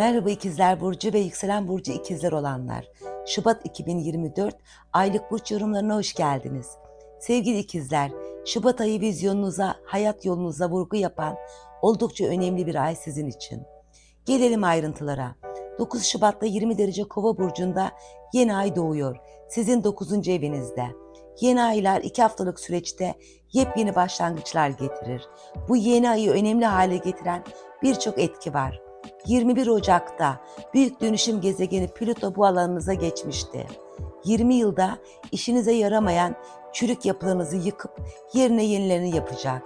Merhaba ikizler burcu ve yükselen burcu ikizler olanlar. Şubat 2024 aylık burç yorumlarına hoş geldiniz. Sevgili ikizler, Şubat ayı vizyonunuza, hayat yolunuza vurgu yapan oldukça önemli bir ay sizin için. Gelelim ayrıntılara. 9 Şubat'ta 20 derece kova burcunda yeni ay doğuyor. Sizin 9. evinizde. Yeni aylar 2 haftalık süreçte yepyeni başlangıçlar getirir. Bu yeni ayı önemli hale getiren birçok etki var. 21 Ocak'ta büyük dönüşüm gezegeni Plüto bu alanınıza geçmişti. 20 yılda işinize yaramayan çürük yapılarınızı yıkıp yerine yenilerini yapacak.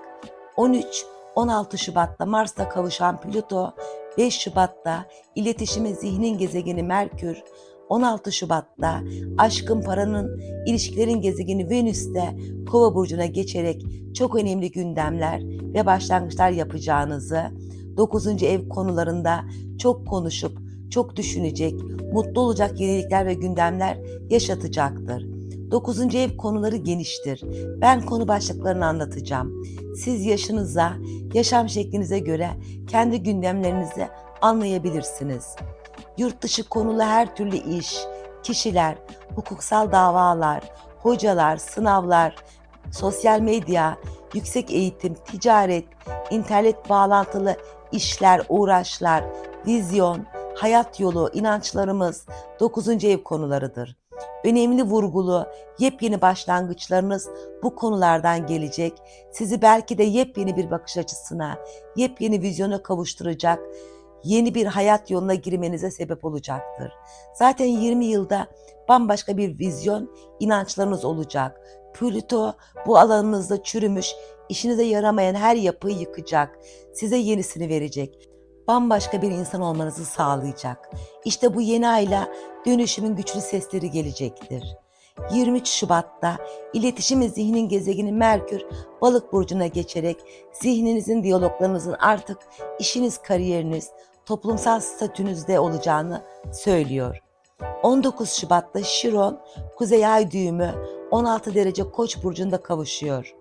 13-16 Şubat'ta Mars'ta kavuşan Plüto, 5 Şubat'ta iletişime zihnin gezegeni Merkür, 16 Şubat'ta aşkın paranın ilişkilerin gezegeni Venüs'te Kova burcuna geçerek çok önemli gündemler ve başlangıçlar yapacağınızı 9. ev konularında çok konuşup çok düşünecek, mutlu olacak yenilikler ve gündemler yaşatacaktır. 9. ev konuları geniştir. Ben konu başlıklarını anlatacağım. Siz yaşınıza, yaşam şeklinize göre kendi gündemlerinizi anlayabilirsiniz. Yurt dışı konulu her türlü iş, kişiler, hukuksal davalar, hocalar, sınavlar, sosyal medya, yüksek eğitim, ticaret, internet bağlantılı işler, uğraşlar, vizyon, hayat yolu, inançlarımız 9. ev konularıdır. Önemli vurgulu, yepyeni başlangıçlarınız bu konulardan gelecek. Sizi belki de yepyeni bir bakış açısına, yepyeni vizyona kavuşturacak, yeni bir hayat yoluna girmenize sebep olacaktır. Zaten 20 yılda bambaşka bir vizyon, inançlarınız olacak. Plüto bu alanınızda çürümüş, işinize yaramayan her yapıyı yıkacak, size yenisini verecek. Bambaşka bir insan olmanızı sağlayacak. İşte bu yeni ayla dönüşümün güçlü sesleri gelecektir. 23 Şubat'ta iletişim ve zihnin gezegeni Merkür balık burcuna geçerek zihninizin, diyaloglarınızın artık işiniz, kariyeriniz, toplumsal statünüzde olacağını söylüyor. 19 Şubat'ta Şiron Kuzey Ay düğümü 16 derece Koç burcunda kavuşuyor.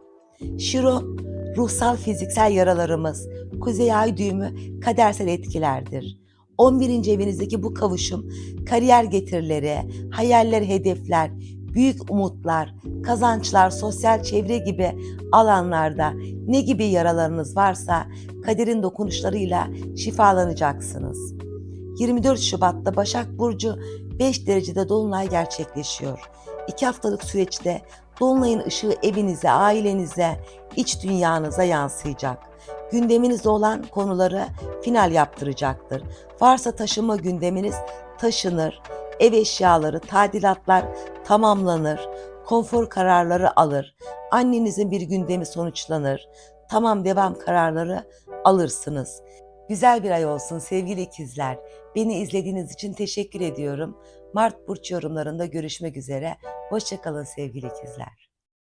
Şiron ruhsal fiziksel yaralarımız, Kuzey Ay düğümü kadersel etkilerdir. 11. evinizdeki bu kavuşum kariyer getirileri, hayaller, hedefler, büyük umutlar, kazançlar, sosyal çevre gibi alanlarda ne gibi yaralarınız varsa kaderin dokunuşlarıyla şifalanacaksınız. 24 Şubat'ta Başak Burcu 5 derecede Dolunay gerçekleşiyor. 2 haftalık süreçte Dolunay'ın ışığı evinize, ailenize, iç dünyanıza yansıyacak. Gündeminizde olan konuları final yaptıracaktır. Varsa taşıma gündeminiz taşınır, ev eşyaları, tadilatlar tamamlanır, konfor kararları alır, annenizin bir gündemi sonuçlanır, tamam devam kararları alırsınız. Güzel bir ay olsun sevgili ikizler. Beni izlediğiniz için teşekkür ediyorum. Mart burç yorumlarında görüşmek üzere. Hoşçakalın sevgili ikizler.